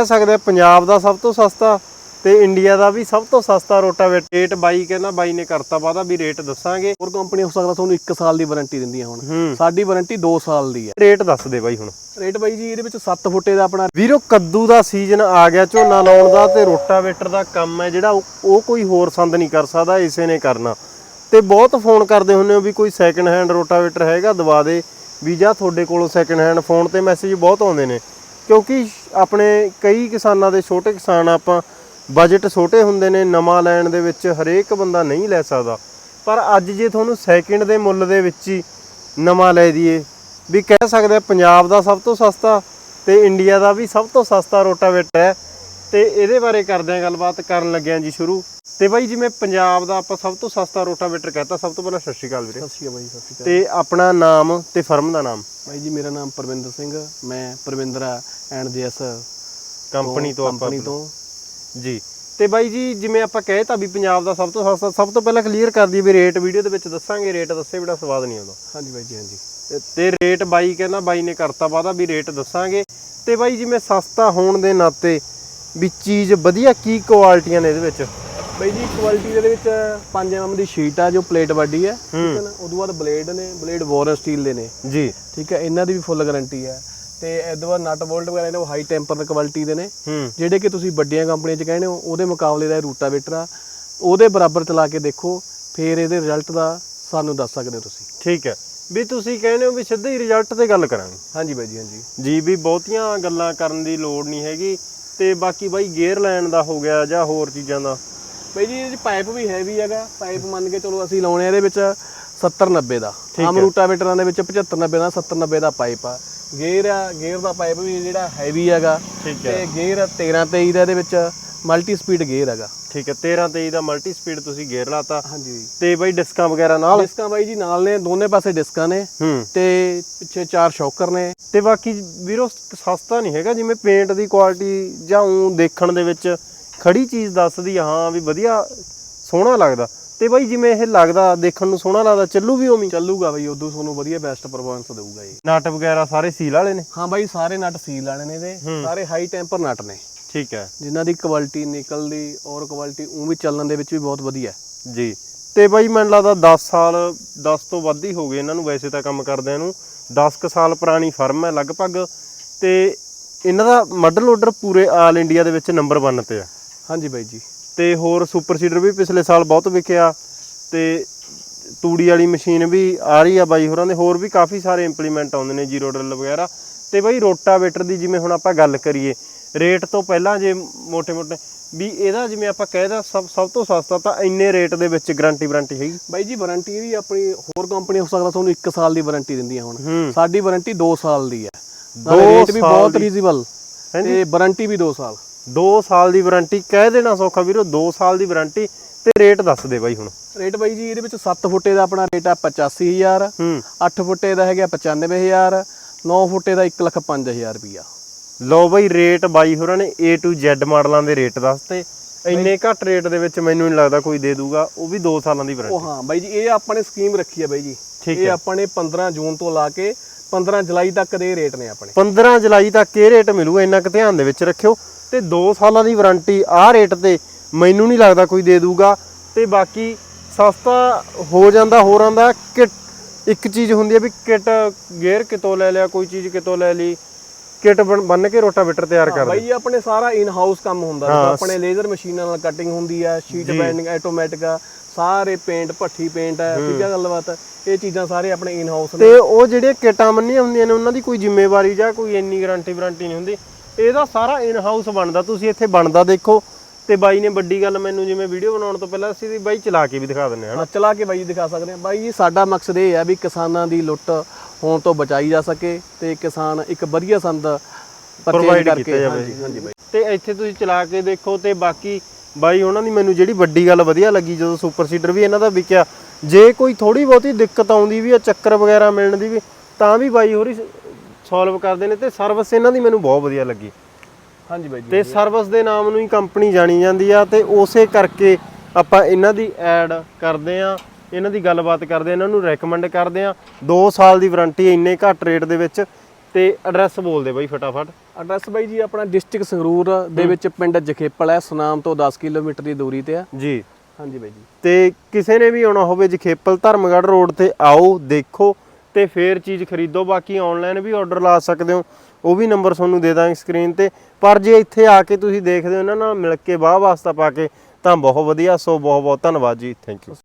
ਕਹਿ ਸਕਦੇ ਆ ਪੰਜਾਬ ਦਾ ਸਭ ਤੋਂ ਸਸਤਾ ਤੇ ਇੰਡੀਆ ਦਾ ਵੀ ਸਭ ਤੋਂ ਸਸਤਾ ਰੋਟਾਵੇਟਰ। ਰੇਟ ਬਾਈ ਕਹਿੰਦਾ ਬਾਈ ਨੇ ਕਰਤਾ ਵਾਦਾ ਵੀ ਰੇਟ ਦੱਸਾਂਗੇ। ਹੋਰ ਕੰਪਨੀ ਹੋ ਸਕਦਾ ਤੁਹਾਨੂੰ 1 ਸਾਲ ਦੀ ਵਾਰੰਟੀ ਦਿੰਦੀਆਂ ਹੁਣ। ਸਾਡੀ ਵਾਰੰਟੀ 2 ਸਾਲ ਦੀ ਹੈ। ਰੇਟ ਦੱਸ ਦੇ ਬਾਈ ਹੁਣ। ਰੇਟ ਬਾਈ ਜੀ ਇਹਦੇ ਵਿੱਚ 7 ਫੁੱਟੇ ਦਾ ਆਪਣਾ ਵੀਰੋ ਕੱਦੂ ਦਾ ਸੀਜ਼ਨ ਆ ਗਿਆ ਝੋਨਾ ਲਾਉਣ ਦਾ ਤੇ ਰੋਟਾਵੇਟਰ ਦਾ ਕੰਮ ਹੈ ਜਿਹੜਾ ਉਹ- ਉਹ ਕੋਈ ਹੋਰ ਸੰਦ ਨਹੀਂ ਕਰ ਸਕਦਾ ਇਸੇ ਨੇ ਕਰਨਾ। ਤੇ ਬਹੁਤ ਫੋਨ ਕਰਦੇ ਹੁੰਦੇ ਹੋ ਵੀ ਕੋਈ ਸੈਕੰਡ ਹੈਂਡ ਰੋਟਾਵੇਟਰ ਹੈਗਾ ਦਵਾ ਦੇ। ਵੀ ਜਾਂ ਤੁਹਾਡੇ ਕੋਲੋਂ ਸੈਕੰਡ ਹੈਂਡ ਫੋਨ ਤੇ ਮੈਸੇਜ ਬਹੁਤ ਆਉਂਦੇ ਨੇ। ਕਿਉਂਕਿ ਆਪਣੇ ਕਈ ਕਿਸਾਨਾਂ ਦੇ ਛੋਟੇ ਕਿਸਾਨ ਆਪਾਂ ਬਜਟ ਛੋਟੇ ਹੁੰਦੇ ਨੇ, ਨਵਾਂ ਲੈਣ ਦੇ ਵਿੱਚ ਹਰੇਕ ਬੰਦਾ ਨਹੀਂ ਲੈ ਸਕਦਾ। ਪਰ ਅੱਜ ਜੇ ਤੁਹਾਨੂੰ ਸੈਕਿੰਡ ਦੇ ਮੁੱਲ ਦੇ ਵਿੱਚ ਹੀ ਨਵਾਂ ਲੈ ਦਈਏ, ਵੀ ਕਹਿ ਸਕਦੇ ਆ ਪੰਜਾਬ ਦਾ ਸਭ ਤੋਂ ਸਸਤਾ ਤੇ ਇੰਡੀਆ ਦਾ ਵੀ ਸਭ ਤੋਂ ਸਸਤਾ ਰੋਟਾਵੇਟਰ ਹੈ, ਤੇ ਇਹਦੇ ਬਾਰੇ ਕਰਦੇ ਆ ਗੱਲਬਾਤ, ਕਰਨ ਲੱਗੇ ਜੀ ਸ਼ੁਰੂ। ਤੇ ਬਾਈ ਜਿਵੇਂ ਪੰਜਾਬ ਦਾ ਆਪਾਂ ਸਭ ਤੋਂ ਸਸਤਾ ਰੋਟਾਵੇਟਰ ਕਹਤਾ ਸਭ ਤੋਂ ਪਹਿਲਾਂ ਸਤਿ ਸ਼੍ਰੀ ਅਕਾਲ ਵੀਰੇ। ਸਤਿ ਸ਼੍ਰੀ ਅਕਾਲ ਬਾਈ ਸਤਿ ਸ਼੍ਰੀ ਅਕਾਲ। ਤੇ ਆਪਣਾ ਨਾਮ ਤੇ ਫਰਮ ਦਾ ਨਾਮ? ਬਾਈ ਜੀ ਮੇਰਾ ਨਾਮ ਪਰਵਿੰਦਰ ਸਿੰਘ ਮੈਂ ਪਰਵਿੰਦਰਾ ਐਂਡ ਜੈਸ ਕੰਪਨੀ ਤੋਂ ਆਪਾਂ ਕੰਪਨੀ ਤੋਂ। ਜੀ। ਤੇ ਬਾਈ ਜੀ ਜਿਵੇਂ ਆਪਾਂ ਕਹੇ ਤਾਂ ਵੀ ਪੰਜਾਬ ਦਾ ਸਭ ਤੋਂ ਸਸਤਾ ਸਭ ਤੋਂ ਪਹਿਲਾਂ ਕਲੀਅਰ ਕਰ ਦਈਏ ਵੀ ਰੇਟ ਵੀਡੀਓ ਦੇ ਵਿੱਚ ਦੱਸਾਂਗੇ ਰੇਟ ਦੱਸੇ ਬਿਨਾ ਸਵਾਦ ਨਹੀਂ ਆਉਂਦਾ। ਹਾਂਜੀ ਬਾਈ ਜੀ ਹਾਂਜੀ। ਤੇ- ਤੇ ਰੇਟ ਬਾਈ ਕਹਿੰਦਾ ਬਾਈ ਨੇ ਕਰਤਾ ਵਾਦਾ ਵੀ ਰੇਟ ਦੱਸਾਂਗੇ। ਤੇ ਬਾਈ ਜਿਵੇਂ ਸਸਤਾ ਹੋਣ ਦੇ ਨਾਤੇ ਵੀ ਚੀਜ਼ ਵਧੀਆ ਕੀ ਕੁਆਲਿਟੀਆਂ ਨੇ ਇਹਦੇ ਵਿੱਚ? ਬਾਈ ਜੀ ਕੁਆਲਿਟੀ ਦੇ ਵਿੱਚ 5 mm ਦੀ ਸ਼ੀਟ ਆ ਜੋ ਪਲੇਟ ਵੱਡੀ ਹੈ ਠੀਕ ਹੂੰ। ਨਾ? ਉਦੋਂ ਬਾਅਦ ਬਲੇਡ ਨੇ ਬਲੇਡ ਵੋਰਨ ਸਟੀਲ ਦੇ ਨੇ। ਜੀ। ਠੀਕ ਹੈ ਇਹਨਾਂ ਦੀ ਵੀ ਫੁੱਲ ਗਾਰੰਟੀ ਹੈ ਤੇ ਬਾਅਦ ਨਟ ਬੋਲਟ ਵਗੈਰਾ ਇਹਨਾਂ ਹਾਈ ਟੈਂਪਰ ਕੁਆਲਿਟੀ ਦੇ ਨੇ। ਜਿਹੜੇ ਕਿ ਤੁਸੀਂ ਵੱਡੀਆਂ ਕੰਪਨੀਆਂ 'ਚ ਕਹਿੰਦੇ ਹੋ ਉਹਦੇ ਮੁਕਾਬਲੇ ਦਾ ਇਹ ਰੂਟਾਵੇਟਰ ਆ। ਉਹਦੇ ਬਰਾਬਰ ਚਲਾ ਕੇ ਦੇਖੋ ਫਿਰ ਇਹਦੇ ਰਿਜ਼ਲਟ ਦਾ ਸਾਨੂੰ ਦੱਸ ਸਕਦੇ ਹੋ ਤੁਸੀਂ। ਠੀਕ ਹੈ। ਵੀ ਤੁਸੀਂ ਕਹਿੰਦੇ ਹੋ ਵੀ ਸਿੱਧੇ ਹੀ ਰਿਜ਼ਲਟ ਤੇ ਗੱਲ ਕਰਾਂਗੇ। ਹਾਂਜੀ ਬਾਈ ਜੀ ਹਾਂਜੀ। ਜੀ ਵੀ ਬਹੁਤੀਆਂ ਗੱਲਾਂ ਕਰਨ ਦੀ ਲੋੜ ਨਹੀਂ ਹੈਗੀ। ਤੇ ਬਾਕੀ ਬਾਈ ਗੇਅਰ ਲੈਣ ਦਾ ਹੋ ਗਿਆ ਜਾਂ ਹੋਰ ਚੀਜ਼ਾਂ ਦਾ? ਬਾਈ ਜੀ ਇਹਦੀ ਪਾਈਪ ਵੀ ਹੈਵੀ ਹੈਗਾ। ਪਾਈਪ ਮੰਨ ਕੇ ਚਲੋ ਅਸੀਂ ਲਾਉਣੇ ਆ ਇਹਦੇ ਵਿੱਚ 70 90 ਦਾ। ਠੀਕ ਆਮ ਹੈ। ਰੂਟਾਵੇਟਰਾਂ ਦੇ ਵਿੱਚ 75 90 ਦਾ 70 90 ਦਾ ਪਾਈਪ ਆ। ਗੇਅਰ ਆ ਗੇਅਰ ਦਾ ਪਾਈਪ ਵੀ ਜਿਹੜਾ ਹੈਵੀ ਹੈਗਾ। ਠੀਕ ਹੈ। ਤੇ ਗੇਅਰ 13 23 ਦਾ ਇਹਦੇ ਵਿੱਚ ਮਲਟੀ ਸਪੀਡ ਗੇਅਰ ਹੈਗਾ। ਠੀਕ ਹੈ 13 23 ਦਾ ਮਲਟੀ ਸਪੀਡ ਤੁਸੀਂ ਗੇਅਰ ਲਾਤਾ। ਹਾਂਜੀ। ਤੇ ਬਾਈ ਡਿਸਕਾਂ ਵਗੈਰਾ ਨਾਲ? ਡਿਸਕਾਂ ਬਾਈ ਜੀ ਨਾਲ ਨੇ ਦੋਨੇ ਪਾਸੇ ਡਿਸਕਾਂ ਨੇ। ਹੂੰ। ਤੇ ਪਿੱਛੇ ਚਾਰ ਸ਼ੌਕਰ ਨੇ। ਤੇ ਬਾਕੀ ਵੀਰੋ ਸਸਤਾ ਨਹੀਂ ਹੈਗਾ ਜਿਵੇਂ ਪੇਂਟ ਦੀ ਕੁਆਲਿਟੀ ਜਾਂ ਉਹ ਦੇਖਣ ਦੇ ਵਿੱਚ ਖੜੀ ਚੀਜ਼ ਦੱਸਦੀ ਆ, ਹਾਂ ਵੀ ਵਧੀਆ ਸੋਹਣਾ ਲੱਗਦਾ। ਤੇ ਬਾਈ ਜਿਵੇਂ ਇਹ ਲੱਗਦਾ ਦੇਖਣ ਨੂੰ ਸੋਹਣਾ ਲੱਗਦਾ ਚੱਲੂ ਵੀ ਉਵੇਂ? ਚੱਲੂਗਾ ਬਾਈ ਉਦੋਂ ਤੁਹਾਨੂੰ ਵਧੀਆ ਬੈਸਟ ਪਰਫਾਰਮੈਂਸ ਦੇਊਗਾ ਜੀ ਨਟ ਵਗੈਰਾ ਸਾਰੇ ਸੀਲ ਵਾਲੇ ਨੇ? ਹਾਂ ਬਾਈ ਸਾਰੇ ਨਟ ਸੀਲ ਵਾਲੇ ਨੇ ਇਹਦੇ। ਹੂੰ। ਸਾਰੇ ਹਾਈ ਟੈਂਪਰ ਨਟ ਨੇ। ਠੀਕ ਹੈ। ਜਿਨ੍ਹਾਂ ਦੀ ਕੁਆਲਿਟੀ ਨਿਕਲ ਦੀ ਔਰ ਕੁਆਲਿਟੀ ਉਹ ਵੀ ਚੱਲਣ ਦੇ ਵਿੱਚ ਵੀ ਬਹੁਤ ਵਧੀਆ। ਹੈ ਜੀ। ਤੇ ਬਾਈ ਮੈਨੂੰ ਲੱਗਦਾ 10 ਸਾਲ 10 ਤੋਂ ਵੱਧ ਹੀ ਹੋ ਗਏ ਇਹਨਾਂ ਨੂੰ ਵੈਸੇ ਤਾਂ ਕੰਮ ਕਰਦਿਆਂ ਨੂੰ। 10 ਕ ਸਾਲ ਪੁਰਾਣੀ ਫਰਮ ਹੈ ਲਗਭਗ। ਤੇ ਇਹਨਾਂ ਦਾ ਮਾਡਲ ਆਰਡਰ ਪੂਰੇ ਆਲ ਇੰਡੀਆ ਦੇ ਵਿੱਚ ਨੰਬਰ 1 ਤੇ ਆ। ਹਾਂਜੀ ਬਾਈ ਜੀ। ਤੇ ਹੋਰ ਸੁਪਰ ਸੀਡਰ ਵੀ ਪਿਛਲੇ ਸਾਲ ਬਹੁਤ ਵਿਕਿਆ ਤੇ ਤੂੜੀ ਵਾਲੀ ਮਸ਼ੀਨ ਵੀ ਆ ਰਹੀ ਆ ਬਾਈ ਹੋਰਾਂ ਦੇ। ਹੋਰ ਵੀ ਕਾਫੀ ਸਾਰੇ ਇੰਪਲੀਮੈਂਟ ਆਉਂਦੇ ਨੇ ਜ਼ੀਰੋ ਡਰਿਲ ਵਗੈਰਾ। ਤੇ ਬਾਈ ਰੋਟਾਵੇਟਰ ਦੀ ਜਿਵੇਂ ਹੁਣ ਆਪਾਂ ਗੱਲ ਕਰੀਏ ਰੇਟ ਤੋਂ ਪਹਿਲਾਂ ਜੇ ਮੋਟੇ ਮੋਟੇ ਵੀ ਇਹਦਾ ਜਿਵੇਂ ਆਪਾਂ ਕਹਿਦਾ ਸਭ ਸਭ ਤੋਂ ਸਸਤਾ ਤਾਂ ਇੰਨੇ ਰੇਟ ਦੇ ਵਿੱਚ ਗਾਰੰਟੀ ਵਾਰੰਟੀ ਹੈਗੀ। ਬਾਈ ਜੀ ਵਾਰੰਟੀ ਵੀ ਆਪਣੀ ਹੋਰ ਕੰਪਨੀ ਹੋ ਸਕਦਾ ਤੁਹਾਨੂੰ 1 ਸਾਲ ਦੀ ਵਾਰੰਟੀ ਦਿੰਦੀਆਂ ਹੁਣ। ਸਾਡੀ ਵਾਰੰਟੀ 2 ਸਾਲ ਦੀ ਹੈ। ਰੇਟ ਵੀ ਬਹੁਤ ਰੀਜ਼ਨੇਬਲ ਤੇ ਵਾਰੰਟੀ ਵੀ 2 ਸਾਲ। 2 ਸਾਲ ਦੀ ਵਾਰੰਟੀ ਕਹਿ ਦੇਣਾ ਸੌਖਾ ਵੀਰੋ 2 ਸਾਲ ਦੀ ਵਾਰੰਟੀ ਤੇ ਰੇਟ ਦੱਸ ਦੇ ਬਾਈ ਹੁਣ। ਰੇਟ ਬਾਈ ਜੀ ਇਹਦੇ ਵਿੱਚ 7 ਫੁੱਟੇ ਦਾ ਆਪਣਾ ਰੇਟ ਆ 85000 ਹੂੰ। 8 ਫੁੱਟੇ ਦਾ ਹੈਗਾ 95000 9 ਫੁੱਟੇ ਦਾ 1,5000 ਰੁਪਿਆ ਲਓ ਬਈ ਰੇਟ ਬਾਈ ਹੋਰਾਂ ਨੇ A to Z ਮਾਡਲਾਂ ਦੇ ਰੇਟ ਦੱਸਤੇ। ਇੰਨੇ ਘੱਟ ਰੇਟ ਦੇ ਵਿੱਚ ਮੈਨੂੰ ਨਹੀਂ ਲੱਗਦਾ ਕੋਈ ਦੇ ਦੂਗਾ ਉਹ ਵੀ 2 ਸਾਲਾਂ ਦੀ ਉਹ ਵਾਰੰਟੀ ਹਾਂ ਬਾਈ ਜੀ ਇਹ ਆਪਾਂ ਨੇ ਸਕੀਮ ਰੱਖੀ ਹੈ ਬਾਈ ਜੀ। ਇਹ। ਆਪਾਂ ਨੇ 15 ਜੂਨ ਤੋਂ ਲਾ ਕੇ 15 ਜੁਲਾਈ ਤੱਕ ਦੇ ਰੇਟ ਨੇ ਆਪਣੇ। 15 ਜੁਲਾਈ ਤੱਕ ਇਹ ਰੇਟ ਮਿਲੂਗਾ ਇੰਨਾ ਕੁ ਧਿਆਨ ਦੇ ਵਿੱਚ ਰੱਖਿਓ। ਤੇ 2 ਸਾਲਾਂ ਦੀ ਵਾਰੰਟੀ ਆਹ ਰੇਟ ਤੇ ਮੈਨੂੰ ਨਹੀਂ ਲੱਗਦਾ ਕੋਈ ਦੇ ਦੂਗਾ। ਤੇ ਬਾਕੀ ਸਸਤਾ ਹੋ ਜਾਂਦਾ ਹੋਰਾਂ ਦਾ ਕਿਟ ਇੱਕ ਚੀਜ਼ ਹੁੰਦੀ ਹੈ ਵੀ ਕਿਟ ਗੇਅਰ ਕਿਤੋਂ ਲੈ ਲਿਆ ਕੋਈ ਚੀਜ਼ ਕਿਤੋਂ ਲੈ ਲਈ। ਕਿਟ ਬੰਨ ਕੇ ਰੋਟਾਵੇਟਰ ਤਿਆਰ ਕਰ ਬਾਈ ਆਪਣੇ ਸਾਰਾ ਇਨ ਹਾਊਸ ਕੰਮ ਹੁੰਦਾ ਆਪਣੇ ਲੇਜ਼ਰ ਮਸ਼ੀਨਾਂ ਨਾਲ ਕਟਿੰਗ ਹੁੰਦੀ ਹੈ ਸ਼ੀਟ। ਬੈਂਡਿੰਗ ਆਟੋਮੈਟਿਕ ਆ ਸਾਰੇ ਪੇਂਟ ਭੱਠੀ ਪੇਂਟ ਹੈ। ਠੀਕ ਹੈ ਗੱਲਬਾਤ? ਇਹ ਚੀਜ਼ਾਂ ਸਾਰੇ ਆਪਣੇ ਇਨ ਹਾਊਸ ਨੇ। ਤੇ ਉਹ ਜਿਹੜੀਆਂ ਕਿਟਾਂ ਮੰਨੀਆਂ ਹੁੰਦੀਆਂ ਨੇ ਉਹਨਾਂ ਦੀ ਕੋਈ ਜ਼ਿੰਮੇਵਾਰੀ ਜਾਂ ਕੋਈ ਇੰਨੀ ਗਾਰੰਟੀ ਵਾਰੰਟੀ ਨਹੀਂ ਹੁੰਦੀ। ਇਹਦਾ ਸਾਰਾ ਇਨ ਹਾਊਸ ਬਣਦਾ। ਤੁਸੀਂ ਇੱਥੇ ਬਣਦਾ ਦੇਖੋ। ਤੇ ਬਾਈ ਨੇ ਵੱਡੀ ਗੱਲ ਮੈਨੂੰ ਜਿਵੇਂ ਵੀਡੀਓ ਬਣਾਉਣ ਤੋਂ ਪਹਿਲਾਂ ਅਸੀਂ ਵੀ ਬਾਈ ਚਲਾ ਕੇ ਵੀ ਦਿਖਾ ਦਿੰਨੇ ਹਾਂ ਚਲਾ ਕੇ ਬਾਈ ਦਿਖਾ ਸਕਦੇ ਹਾਂ ਬਾਈ ਜੀ ਸਾਡਾ ਮਕਸਦ ਇਹ ਹੈ ਵੀ ਕਿਸਾਨਾਂ ਦੀ ਲੁੱਟ ਹੋਣ ਤੋਂ ਬਚਾਈ ਜਾ ਸਕੇ ਤੇ ਕਿਸਾਨ ਇੱਕ ਵਧੀਆ ਸੰਦ ਪਰਚੇਜ Provide ਕਰਕੇ ਕੀਤਾ ਜਾਵੇ। ਹਾਂਜੀ ਹਾਂਜੀ ਬਾਈ। ਤੇ ਇੱਥੇ ਤੁਸੀਂ ਚਲਾ ਕੇ ਦੇਖੋ ਤੇ ਬਾਕੀ ਬਾਈ ਉਹਨਾਂ ਦੀ ਮੈਨੂੰ ਜਿਹੜੀ ਵੱਡੀ ਗੱਲ ਵਧੀਆ ਲੱਗੀ ਜਦੋਂ ਸੁਪਰ ਸੀਡਰ ਵੀ ਇਹਨਾਂ ਦਾ ਵਿਕਿਆ ਜੇ ਕੋਈ ਥੋੜੀ ਬਹੁਤੀ ਦਿੱਕਤ ਆਉਂਦੀ ਵੀ ਆ ਚੱਕਰ ਵਗੈਰਾ ਮਿਲਣ ਦੀ ਵੀ ਤਾਂ ਵੀ ਬਾਈ ਹੋਰੀ ਸੋਲਵ ਕਰਦੇ ਨੇ ਤੇ ਸਰਵਿਸ ਇਹਨਾਂ ਦੀ ਮੈਨੂੰ ਬਹੁਤ ਵਧੀਆ ਲੱਗੀ। ਹਾਂਜੀ ਬਾਈ ਜੀ ਤੇ ਸਰਵਿਸ ਦੇ ਨਾਮ ਨੂੰ ਹੀ ਕੰਪਨੀ ਜਾਣੀ ਜਾਂਦੀ ਆ ਤੇ ਉਸੇ ਕਰਕੇ ਆਪਾਂ ਇਹਨਾਂ ਦੀ ਐਡ ਕਰਦੇ ਆ। ਇਹਨਾਂ ਦੀ ਗੱਲਬਾਤ ਕਰਦੇ ਆ ਇਹਨਾਂ ਨੂੰ ਰეკਮੈਂਡ ਕਰਦੇ ਆ 2 ਸਾਲ ਦੀ ਵਾਰੰਟੀ ਇੰਨੇ ਘੱਟ ਰੇਟ ਦੇ ਵਿੱਚ। ਤੇ ਐਡਰੈਸ ਬੋਲ ਦੇ ਬਾਈ ਫਟਾਫਟ। ਐਡਰੈਸ ਬਾਈ ਜੀ ਆਪਣਾ ਡਿਸਟ੍ਰਿਕਟ ਸੰਗਰੂਰ ਦੇ ਵਿੱਚ ਪਿੰਡ ਜਖੇਪਲ ਹੈ ਸੁਨਾਮ ਤੋਂ 10 ਕਿਲੋਮੀਟਰ ਦੀ ਦੂਰੀ ਤੇ ਆ ਜੀ। ਹਾਂਜੀ ਬਾਈ ਜੀ। ਤੇ ਕਿਸੇ ਨੇ ਵੀ ਆਉਣਾ ਹੋਵੇ ਜਖੇਪਲ ਧਰਮਗੜ੍ਹ ਰੋਡ ਤੇ ਆਓ ਦੇਖੋ ਤੇ ਫੇਰ ਚੀਜ਼ ਖਰੀਦੋ। ਬਾਕੀ ਆਨਲਾਈਨ ਵੀ ਆਰਡਰ ਲਾ ਸਕਦੇ ਹੋ ਉਹ ਵੀ ਨੰਬਰ ਤੁਹਾਨੂੰ ਦੇ ਦਾਂਗੇ ਸਕਰੀਨ ਤੇ। ਪਰ ਜੇ ਇੱਥੇ ਆ ਕੇ ਤੁਸੀਂ ਦੇਖਦੇ ਹੋ ਇਹਨਾਂ ਨਾਲ ਮਿਲ ਕੇ ਵਾਹ ਵਾਸਤਾ ਪਾ ਕੇ ਤਾਂ ਬਹੁਤ ਵਧੀਆ। ਸੋ ਬਹੁਤ ਬਹੁਤ ਧੰਨਵਾਦ ਜੀ। Thank you